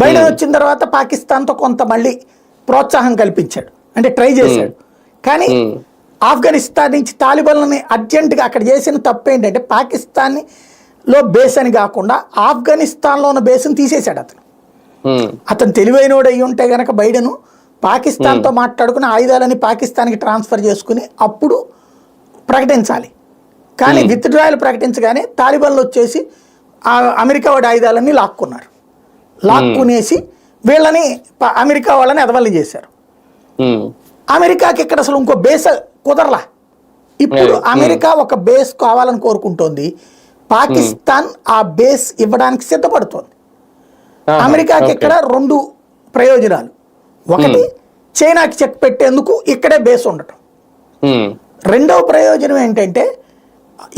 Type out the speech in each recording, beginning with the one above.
Biden వచ్చిన తర్వాత పాకిస్తాన్తో కొంత మళ్ళీ ప్రోత్సాహం కల్పించాడు. అంటే ట్రై చేశాడు. కానీ ఆఫ్ఘనిస్తాన్ నుంచి తాలిబాన్లని అర్జెంటుగా అక్కడ చేసిన తప్పు ఏంటంటే పాకిస్తాన్లో బేస్ అని కాకుండా ఆఫ్ఘనిస్తాన్లో ఉన్న బేస్ని తీసేశాడు అతను. అతను తెలివైనోడు అయ్యి ఉంటే గనక బైడెను పాకిస్తాన్తో మాట్లాడుకుని ఆయుధాలని పాకిస్తాన్కి ట్రాన్స్ఫర్ చేసుకుని అప్పుడు ప్రకటించాలి. కానీ విత్డ్రాయల్ ప్రకటించగానే తాలిబాన్లు వచ్చేసి అమెరికా వాడి ఆయుధాలన్నీ లాక్కున్నారు. లాక్కునేసి వీళ్ళని అమెరికా వాళ్ళని ఎదవల్లి చేశారు. అమెరికాకి ఇక్కడ అసలు ఇంకో బేస్ కుదరలా. ఇప్పుడు అమెరికా ఒక బేస్ కావాలని కోరుకుంటోంది. పాకిస్తాన్ ఆ బేస్ ఇవ్వడానికి సిద్ధపడుతోంది. అమెరికాకి. ఇక్కడ రెండు ప్రయోజనాలు. ఒకటి చైనాకి చెక్ పెట్టేందుకు ఇక్కడే బేస్ ఉండటం. రెండవ ప్రయోజనం ఏంటంటే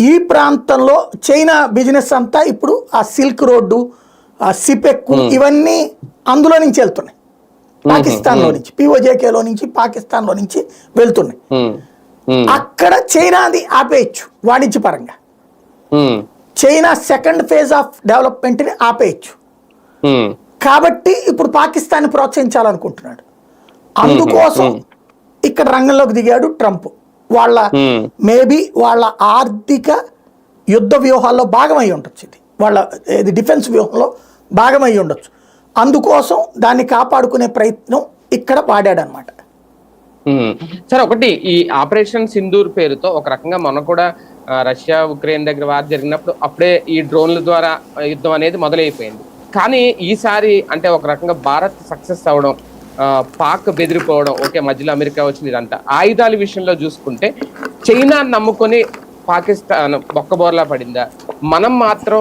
ఈ ప్రాంతంలో చైనా బిజినెస్ అంతా ఇప్పుడు ఆ సిల్క్ రోడ్డు సిపెక్ ఇవన్నీ అందులో నుంచి వెళ్తున్నాయి. పాకిస్తాన్లో నుంచి పిఓజేకేలో నుంచి పాకిస్తాన్లో నుంచి వెళ్తున్నాయి. అక్కడ చైనాది ఆపేయచ్చు వాణిజ్యపరంగా. ఉమ్, చైనా సెకండ్ ఫేజ్ ఆఫ్ డెవలప్మెంట్ని ఆపేయచ్చు. ఉమ్, కాబట్టి ఇప్పుడు పాకిస్తాన్ ప్రోత్సహించాలనుకుంటున్నాడు. అందుకోసం ఇక్కడ రంగంలోకి దిగాడు ట్రంప్. వాళ్ళ మేబీ వాళ్ళ ఆర్థిక యుద్ధ వ్యూహాల్లో భాగమై ఉండొచ్చు ఇది. వాళ్ళ ఇది డిఫెన్స్ వ్యూహంలో భాగమై ఉండొచ్చు. అందుకోసం దాన్ని కాపాడుకునే ప్రయత్నం ఇక్కడ వాడాడనమాట సరే ఒకటి ఈ ఆపరేషన్ సింధూర్ పేరుతో ఒక రకంగా మొన్న కూడా రష్యా ఉక్రెయిన్ దగ్గర వార్ జరిగినప్పుడు అప్పుడే ఈ డ్రోన్ల ద్వారా యుద్ధం అనేది మొదలైపోయింది. కానీ ఈసారి అంటే ఒక రకంగా భారత్ సక్సెస్ అవడం పాక్ బెదిరిపోవడం ఓకే మధ్యలో అమెరికా వచ్చింది ఇదంతా. ఆయుధాల విషయంలో చూసుకుంటే చైనా నమ్ముకొని పాకిస్తాన్ బొక్కబోర్లా పడిందా? మనం మాత్రం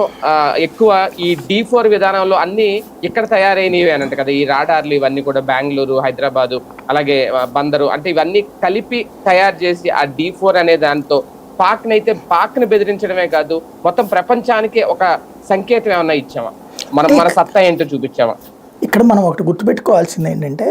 ఎక్కువ ఈ డి ఫోర్ విధానంలో అన్ని ఇక్కడ తయారైనవి అని అంటే కదా. ఈ రాడార్లు ఇవన్నీ కూడా బెంగళూరు హైదరాబాదు అలాగే బందరు అంటే ఇవన్నీ కలిపి తయారు చేసి ఆ డి ఫోర్ అనే దాంతో పాక్ అయితే పాక్ని బెదిరించడమే కాదు మొత్తం ప్రపంచానికి ఒక సంకేతం ఏమన్నా ఇచ్చామా? మనం మన సత్తా ఏంటో చూపించామా? ఇక్కడ మనం ఒకటి గుర్తుపెట్టుకోవాల్సింది ఏంటంటే